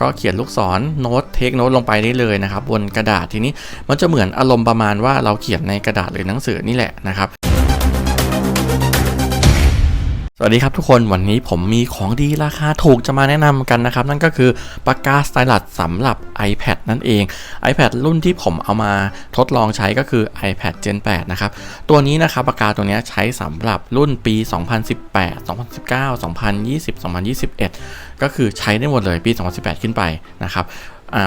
ก็เขียนลูกศรโน้ตเทคโน้ตลงไปได้เลยนะครับบนกระดาษทีนี้มันจะเหมือนอารมณ์ประมาณว่าเราเขียนในกระดาษหรือหนังสือนี่แหละนะครับ สวัสดีครับทุกคนวันนี้ผมมีของดีราคาถูกจะมาแนะนำกันนะครับ นั่นก็คือปากกาสไตลัสสำหรับ iPad นั่นเอง iPad รุ่นที่ผมเอามาทดลองใช้ก็คือ iPad Gen 8 นะครับ ตัวนี้นะครับปากกาตัวนี้ใช้สำหรับรุ่นปี 2018 2019 2020 2021 ก็คือใช้ได้หมดเลยปี 2018 ขึ้นไปนะครับ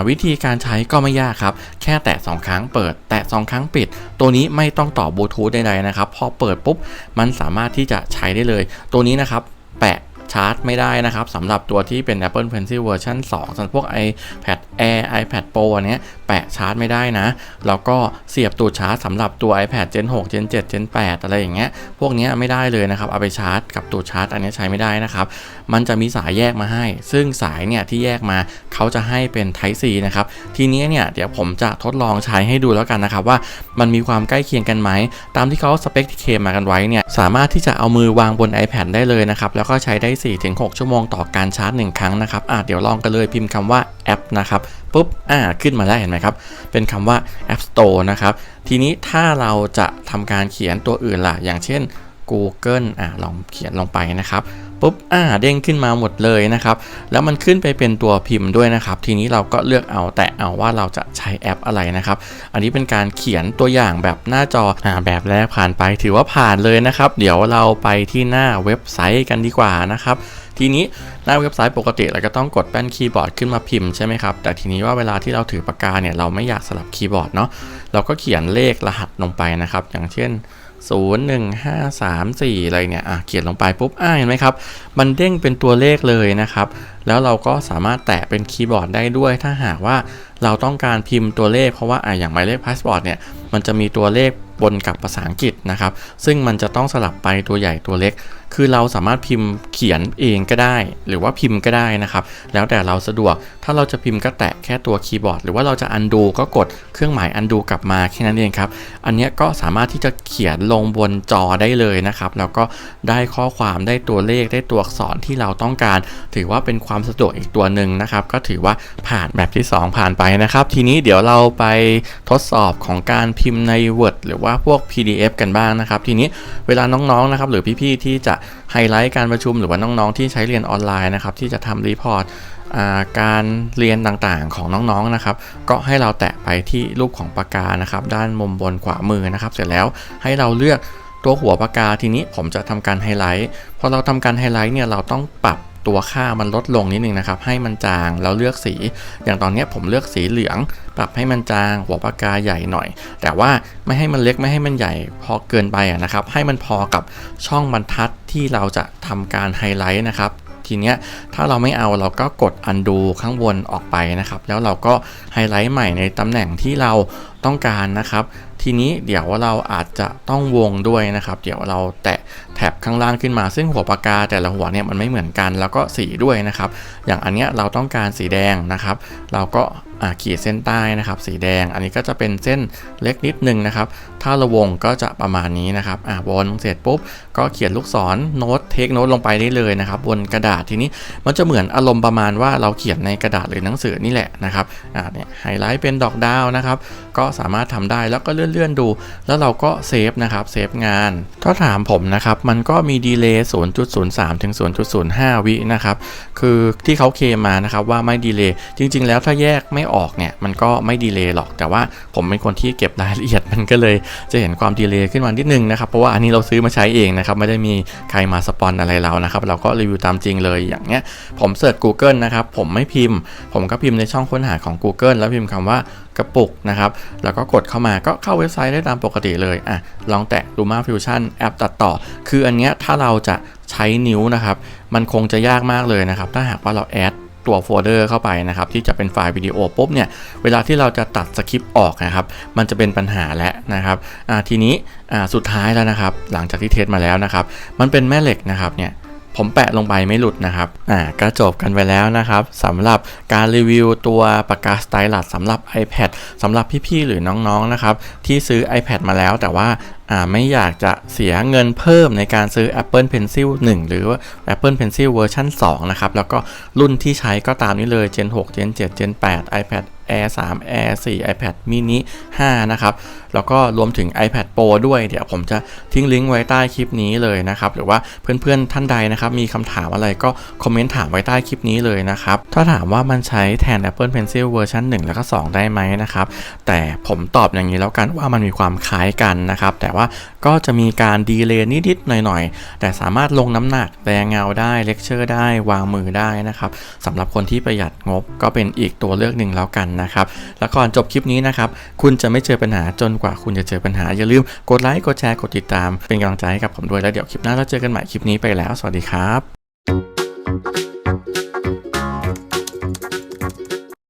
วิธีการใช้ก็ไม่ยากครับ แค่แตะ 2 ครั้งเปิด แตะ 2 ครั้งปิด ตัวนี้ไม่ต้องต่อบลูทูธใดๆนะครับ พอเปิดปุ๊บ มันสามารถที่จะใช้ได้เลย ตัวนี้นะครับ แปะชาร์จไม่ได้นะครับสำหรับตัวที่เป็น Apple Pencil เวอร์ชัน2สำหรับพวก iPad Air iPad Pro อันเนี้ยแปะชาร์จไม่ได้นะ แล้วก็เสียบตูดชาร์จสำหรับตัว iPad Gen 6 Gen 7 Gen 8 อะไรอย่างเงี้ย พวกนี้ไม่ได้เลยนะครับ เอาไปชาร์จกับตูดชาร์จอันนี้ใช้ไม่ได้นะครับ มันจะมีสายแยกมาให้ ซึ่งสายเนี่ยที่แยกมาเขาจะให้เป็น Type C นะครับ ทีนี้เนี่ยเดี๋ยวผมจะทดลองใช้ให้ดูแล้วกันนะครับว่ามันมีความใกล้เคียงกันไหม ตามที่เขาสเปคที่เคมมากันไว้เนี่ย สามารถที่จะเอามือวางบน iPad ได้เลยนะครับ แล้วก็ใช้ได้ 4-6 ชั่วโมงต่อการชาร์จ 1 ครั้งนะครับอะเดี๋ยวลองกันเลยพิมพ์คำว่าแอปนะครับปุ๊บอ่าขึ้นมาแล้วเห็นไหมครับ เป็นคำว่า App Store นะครับ ทีนี้ถ้าเราจะทำการเขียนตัวอื่นล่ะ อย่างเช่น Google อ่าลองเขียนลงไปนะครับปุ๊บอ่าเด้งขึ้นมาหมดเลยนะครับ แล้วมันขึ้นไปเป็นตัวพิมพ์ด้วยนะครับ ทีนี้เราก็เลือกเอาแต่เอาว่าเราจะใช้แอปอะไรนะครับ อันนี้เป็นการเขียนตัวอย่างแบบหน้าจออ่าแบบแรกผ่านไปถือว่าผ่านเลยนะครับ เดี๋ยวเราไปที่หน้าเว็บไซต์กันดีกว่านะครับ ทีนี้หน้าเว็บไซต์ปกติเราก็ต้องกดแป้นคีย์บอร์ดขึ้นมาพิมพ์ใช่ไหมครับ แต่ทีนี้ว่าเวลาที่เราถือปากกาเนี่ยเราไม่อยากสลับคีย์บอร์ดเนาะ เราก็เขียนเลขรหัสลงไปนะครับ อย่างเช่น 0 1 5 3 4 อะไรเนี่ย อะ เขียนลงไปปุ๊บ อ่าเห็นไหมครับ มันเด้งเป็นตัวเลขเลยนะครับ แล้วเราก็สามารถแตะเป็นคีย์บอร์ดได้ด้วย ถ้าหากว่าเราต้องการพิมพ์ตัวเลข เพราะว่าอะอย่างหมายเลขพาสปอร์ตเนี่ย มันจะมีตัวเลขบนกับภาษาอังกฤษนะครับ ซึ่งมันจะต้องสลับไปตัวใหญ่ตัวเล็ก คือเราสามารถพิมพ์เขียนเองก็ได้ หรือว่าพิมพ์ก็ได้นะครับ แล้วแต่เราสะดวก ถ้าเราจะพิมพ์ก็แตะแค่ตัวคีย์บอร์ด หรือว่าเราจะ undo ก็กดเครื่องหมาย undo กลับมาแค่นั้นเองครับ อันนี้ก็สามารถที่จะเขียนลงบนจอได้เลยนะครับ แล้วก็ได้ข้อความได้ตัวเลขได้ตัวอักษรที่เราต้องการ ถือว่าเป็นความสะดวกอีกตัวหนึ่งนะครับ ก็ถือว่าผ่านแบบที่ 2 ผ่านไปนะครับ ทีนี้เดี๋ยวเราไปทดสอบของการพิมพ์ใน Word หรือว่าพวก PDF กันบ้างนะครับ ทีนี้เวลาน้องๆนะครับหรือพี่ๆที่จะไฮไลท์การประชุมหรือว่าน้องๆที่ใช้เรียนออนไลน์นะครับที่จะทำรีพอร์ตการเรียนต่างๆของน้องๆนะครับ ก็ให้เราแตะไปที่รูปของปากกานะครับ ด้านมุมบนขวามือนะครับ เสร็จแล้วให้เราเลือกตัวหัวปากกาทีนี้ผมจะทำการไฮไลท์พอเราทำการไฮไลท์เนี่ยเราต้องปรับตัวค่ามันลดลงนิดนึงนะครับ ให้มันจางแล้วเลือกสี อย่างตอนนี้ผมเลือกสีเหลือง ปรับให้มันจางหัวปากกาใหญ่หน่อย แต่ว่าไม่ให้มันเล็กไม่ให้มันใหญ่พอเกินไปนะครับ ให้มันพอกับช่องบรรทัดที่เราจะทำการไฮไลท์นะครับทีเนี้ยถ้าเราไม่เอาเราก็กด undo ข้างบนออกไปนะครับ แล้วเราก็ไฮไลท์ใหม่ในตำแหน่งที่เราต้องการนะครับ ทีนี้เดี๋ยวเราอาจจะต้องวงด้วยนะครับ เดี๋ยวเราแตะแถบข้างล่างขึ้นมา ซึ่งหัวปากกาแต่ละหัวเนี่ยมันไม่เหมือนกันแล้วก็สีด้วยนะครับ อย่างอันเนี้ยเราต้องการสีแดงนะครับ เราก็ขีดเส้นใต้นะครับ สีแดง อันนี้ก็จะเป็นเส้นเล็กนิดนึงนะครับ ถ้าเราวงก็จะประมาณนี้นะครับอ่าวนเสร็จปุ๊บก็เขียนลูกศรโน้ตเทคโน้ตลงไปได้เลยนะครับบนกระดาษทีนี้มันจะเหมือนอารมณ์ประมาณว่าเราเขียนในกระดาษหรือหนังสือนี่แหละนะครับอ่าเนี่ยไฮไลท์เป็นดอกดาวนะครับ ก็สามารถทำได้แล้วก็เลื่อนๆดู แล้วเราก็เซฟนะครับเซฟงาน ถ้าถามผมนะครับมันก็มีดีเลย์0.03 ถึง 0.05 วินะครับคือที่เขาเคมานะครับว่าไม่ดีเลย์จริง ๆ แล้วถ้าแยกไม่ออกเนี่ยมันก็ไม่ดีเลย์หรอก แต่ว่าผมเป็นคนที่เก็บรายละเอียดมันก็เลยจะเห็นความดีเลย์ขึ้นมานิดนึงนะครับเพราะว่าอันนี้เราซื้อมาใช้เองนะครับไม่ได้มีใครมาสปอนอะไรเรานะครับเราก็รีวิวตามจริงเลยอย่างเงี้ยผมเสิร์ช Google นะครับผมไม่พิมพ์ ผมก็พิมพ์ในช่องค้นหาของ Google แล้วพิมพ์คำว่า กระปุกนะครับ แล้วก็กดเข้ามาก็เข้าเว็บไซต์ได้ตามปกติเลยอะลองแตะ Luma Fusion แอปตัดต่อ คืออันเนี้ยถ้าเราจะใช้นิ้วนะครับ มันคงจะยากมากเลยนะครับ ถ้าหากว่าเราแอดตัวโฟลเดอร์เข้าไปนะครับที่จะเป็นไฟล์วิดีโอปุ๊บเนี่ยเวลาที่เราจะตัดสคริปต์ออกนะครับมันจะเป็นปัญหาแล้วนะครับอ่าทีนี้อ่าสุดท้ายแล้วนะครับ หลังจากที่เทสมาแล้วนะครับ มันเป็นแม่เหล็กนะครับเนี่ย ผมแปะลงไปไม่หลุดนะครับอ่าก็จบกันไปแล้วนะครับสำหรับการรีวิวตัวปากกาสไตลัสสำหรับ iPad สำหรับพี่ๆหรือน้องๆนะครับที่ซื้อ iPad มาแล้วแต่ว่าอ่า ไม่อยากจะเสียเงินเพิ่มในการซื้อ Apple Pencil 1 หรือว่า Apple Pencil เวอร์ชัน2นะครับ แล้วก็รุ่นที่ใช้ก็ตามนี้เลย Gen 6 Gen 7 Gen 8 iPad Air 3 Air 4 iPad mini 5 นะครับ แล้วก็รวมถึง iPad Pro ด้วย เดี๋ยวผมจะทิ้งลิงก์ไว้ใต้คลิปนี้เลยนะครับ หรือว่าเพื่อนๆท่านใดนะครับ มีคำถามอะไรก็คอมเมนต์ถามไว้ใต้คลิปนี้เลยนะครับ ถ้าถามว่ามันใช้แทน Apple Pencil เวอร์ชัน1 แล้วก็ 2 ได้ไหมนะครับ แต่ผมตอบอย่างนี้แล้วกันว่ามันมีความคล้ายกันนะครับ แต่ว่าก็จะมีการดีเลย์นิดๆหน่อยๆ แต่สามารถลงน้ำหนักแปลเงาได้เลคเชอร์ได้วางมือได้นะครับสำหรับคนที่ประหยัดงบก็เป็นอีกตัวเลือกหนึ่งแล้วกันนะครับแล้วก่อนจบคลิปนี้นะครับคุณจะไม่เจอปัญหาจนกว่าคุณจะเจอปัญหา อย่าลืมกดไลค์กดแชร์กดติดตาม เป็นกำลังใจให้กับผมด้วยแล้วเดี๋ยวคลิปหน้าเราเจอกันใหม่คลิปนี้ไปแล้ว สวัสดีครับ